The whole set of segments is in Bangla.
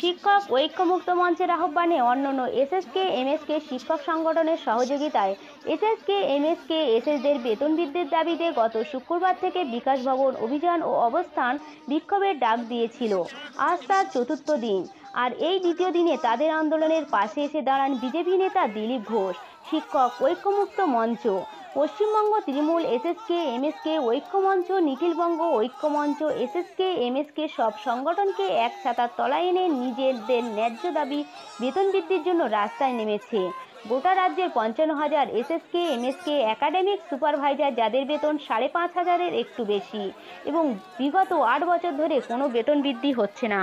শিক্ষক ঐক্যমুক্ত মঞ্চের আহ্বানে অন্যান্য এসএসকে, এমএসকে শিক্ষক সংগঠনের সহযোগিতায় এসএসকে, এমএসকে, এসএসদের বেতন বৃদ্ধির দাবিতে গত শুক্রবার থেকে বিকাশ ভবন অভিযান ও অবস্থান বিক্ষোভের ডাক দিয়েছিল। আজ তার চতুর্থ দিন। আর এই দ্বিতীয় দিনে তাদের আন্দোলনের পাশে এসে দাঁড়ান বিজেপি নেতা দিলীপ ঘোষ, শিক্ষক ঐক্যমুক্ত মঞ্চ। পশ্চিমবঙ্গ তৃণমূল এসএসকে এমএসকে ঐক্যমঞ্চ, নিখিলবঙ্গ ঐক্যমঞ্চ এসএসকে এমএসকে সব সংগঠনকে এক ছাতার তলায় এনে নিজেদের ন্যায্য দাবি, বেতন বৃদ্ধির জন্য রাস্তায় নেমেছে। গোটা রাজ্যের পঞ্চান্ন হাজার এসএসকে এমএসকে একাডেমিক সুপারভাইজার যাদের বেতন সাড়ে পাঁচ হাজারের একটু বেশি এবং বিগত আট বছর ধরে কোনো বেতন বৃদ্ধি হচ্ছে না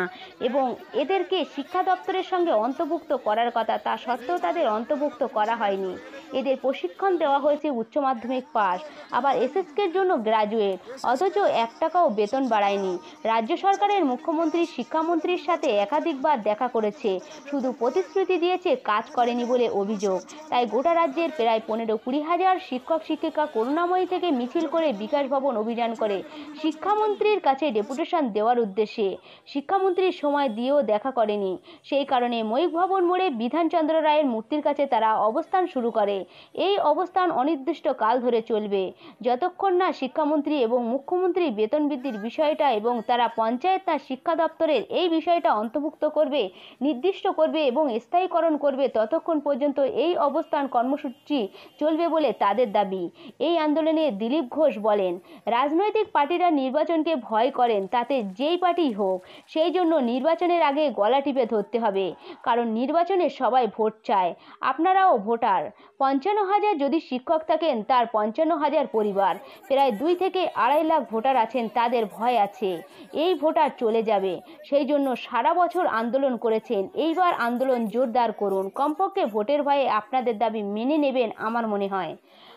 এবং এদেরকে শিক্ষা দপ্তরের সঙ্গে অন্তর্ভুক্ত করার কথা তা সত্ত্বেও তাদের অন্তর্ভুক্ত করা হয়নি। এদের প্রশিক্ষণ দেওয়া হয়েছে উচ্চ মাধ্যমিক পাস আবার এসএসকের জন্য গ্রাজুয়েট অথচ এক টাকাও বেতন বাড়ায়নি। রাজ্য সরকারের মুখ্যমন্ত্রী, শিক্ষামন্ত্রীর সাথে একাধিকবার দেখা করেছে, শুধু প্রতিশ্রুতি দিয়েছে কাজ করেনি বলে অভিযোগ। তাই গোটা রাজ্যের প্রায় পনেরো কুড়ি হাজার শিক্ষক, শিক্ষিকা করুণাময়ী থেকে মিছিল করে বিকাশ ভবন অভিযান করে শিক্ষামন্ত্রীর কাছে ডেপুটেশন দেওয়ার উদ্দেশ্যে। শিক্ষামন্ত্রীর সময় দিয়েও দেখা করেনি। সেই কারণে ময়ূক ভবন মোড়ে বিধানচন্দ্র রায়ের মূর্তির কাছে তারা অবস্থান শুরু করে। এই অবস্থান অনির্দিষ্ট কাল ধরে চলবে। যতক্ষণ না শিক্ষামন্ত্রী এবং মুখ্যমন্ত্রী বেতন বৃদ্ধির বিষয়টা এবং তারা পঞ্চায়েত না শিক্ষা দপ্তরের এই বিষয়টা অন্তর্ভুক্ত করবে, নির্দিষ্ট করবে এবং স্থায়ীকরণ করবে ততক্ষণ পর্যন্ত এই অবস্থান কর্মসূচি চলবে বলে তাদের দাবি। এই আন্দোলনে দিলীপ ঘোষ বলেন, রাজনৈতিক পার্টিরা নির্বাচনকে ভয় করেন, তাতে যেই পার্টি হোক, সেই জন্য নির্বাচনের আগে গলা টিপে ধরতে হবে, কারণ নির্বাচনে সবাই ভোট চায়। আপনারাও ভোটার। পঞ্চান্ন হাজার যদি শিক্ষক থাকেন, তার পঞ্চান্ন হাজার পরিবার। প্রায় দুই থেকে আড়াই লাখ ভোটার আছেন, তাদের ভয় আছে। এই ভোটার চলে যাবে। সেই জন্য সারা বছর আন্দোলন করেছেন। এইবার আন্দোলন জোরদার করুন। কমপক্ষে ভোটের ভয়ে আপনাদের দাবি মেনে নেবেন আমার মনে হয়।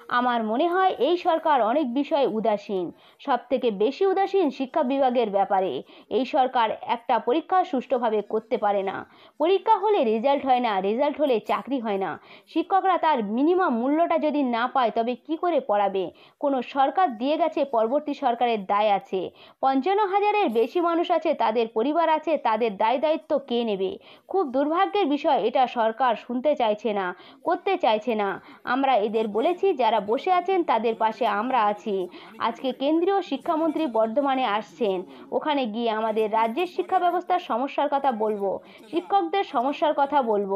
আমার মনে হয় এই সরকার অনেক বিষয়ে উদাসীন সব থেকে বেশি উদাসীন শিক্ষা বিভাগের ব্যাপারে। এই সরকার একটা পরীক্ষা সুষ্ঠুভাবে করতে পারে না। পরীক্ষা হলে রেজাল্ট হয় না রেজাল্ট হলে চাকরি হয় না। শিক্ষকরা তার মিনিমাম মূল্যটা যদি না পায়, তবে কি করে পড়াবে? কোনো সরকার দিয়ে গেছে, পরবর্তী সরকারের দায় আছে। পঞ্চান্ন হাজারের বেশি মানুষ আছে, তাদের পরিবার আছে, তাদের দায় দায়িত্ব কে নেবে? খুব দুর্ভাগ্যের বিষয়, এটা সরকার শুনতে চাইছে না, করতে চাইছে না। আমরা এদের বলেছি, যারা বসে আছেন তাদের পাশে আমরা আছি। আজকে কেন্দ্রীয় শিক্ষামন্ত্রী বর্ধমানে আসছেন। ওখানে গিয়ে আমাদের রাজ্যের শিক্ষা ব্যবস্থার সমস্যার কথা বলব শিক্ষকদের সমস্যার কথা বলব।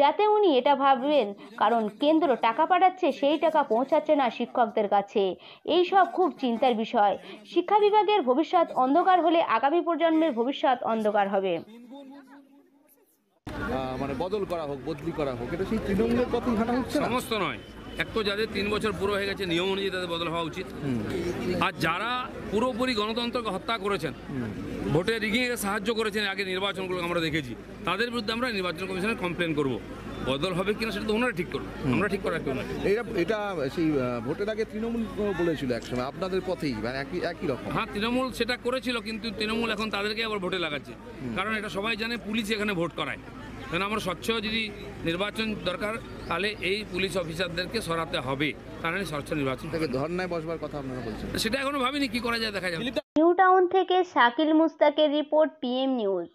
যাতে উনি এটা ভাববেন কারণ কেন্দ্র টাকা পাঠাচ্ছে সেই টাকা পৌঁছাচ্ছে না শিক্ষকদের কাছে। এই সব খুব চিন্তার বিষয়। শিক্ষা বিভাগের ভবিষ্যৎ অন্ধকার হলে আগামী প্রজন্মের ভবিষ্যৎ অন্ধকার হবে। মানে বদল করা হোক বদলি করা হোক এটা সেই তৃণমূলের কথাই হানা হচ্ছে সমস্ত নয়। এক তো যাদের তিন বছর পুরো হয়ে গেছে নিয়ম অনুযায়ী তাদের বদল হওয়া উচিত। আর যারা পুরোপুরি গণতন্ত্রকে হত্যা করেছেন ভোটে রিগিং এ সাহায্য করেছেন আগে নির্বাচনগুলো আমরা দেখেছি তাদের বিরুদ্ধে আমরা নির্বাচন কমিশনে কমপ্লেন করব। বদল হবে কিনা সেটা তো ওনারা ঠিক করবে আমরা ঠিক করার কেউ না এটা এটা সেই ভোটের আগে তৃণমূল বলেছিল একসময় আপনাদের পথেই মানে একই একই রকম। হ্যাঁ তৃণমূল সেটা করেছিল কিন্তু তৃণমূল এখন তাদেরকে আবার ভোটে লাগাচ্ছে। কারণ এটা সবাই জানে পুলিশ এখানে ভোট করায়। কারণ আমার স্বচ্ছ যদি নির্বাচন দরকার তাহলে এই পুলিশ অফিসারদেরকে সরাতে হবে। কারণ স্বচ্ছ নির্বাচন থেকে ধর্নায় বসবার কথা আপনারা বলছেন। সেটা এখনও ভাবিনি কি করা যায় দেখা যাবে নিউ টাউন থেকে শাকিল মুস্তাকের রিপোর্ট পিএম নিউজ।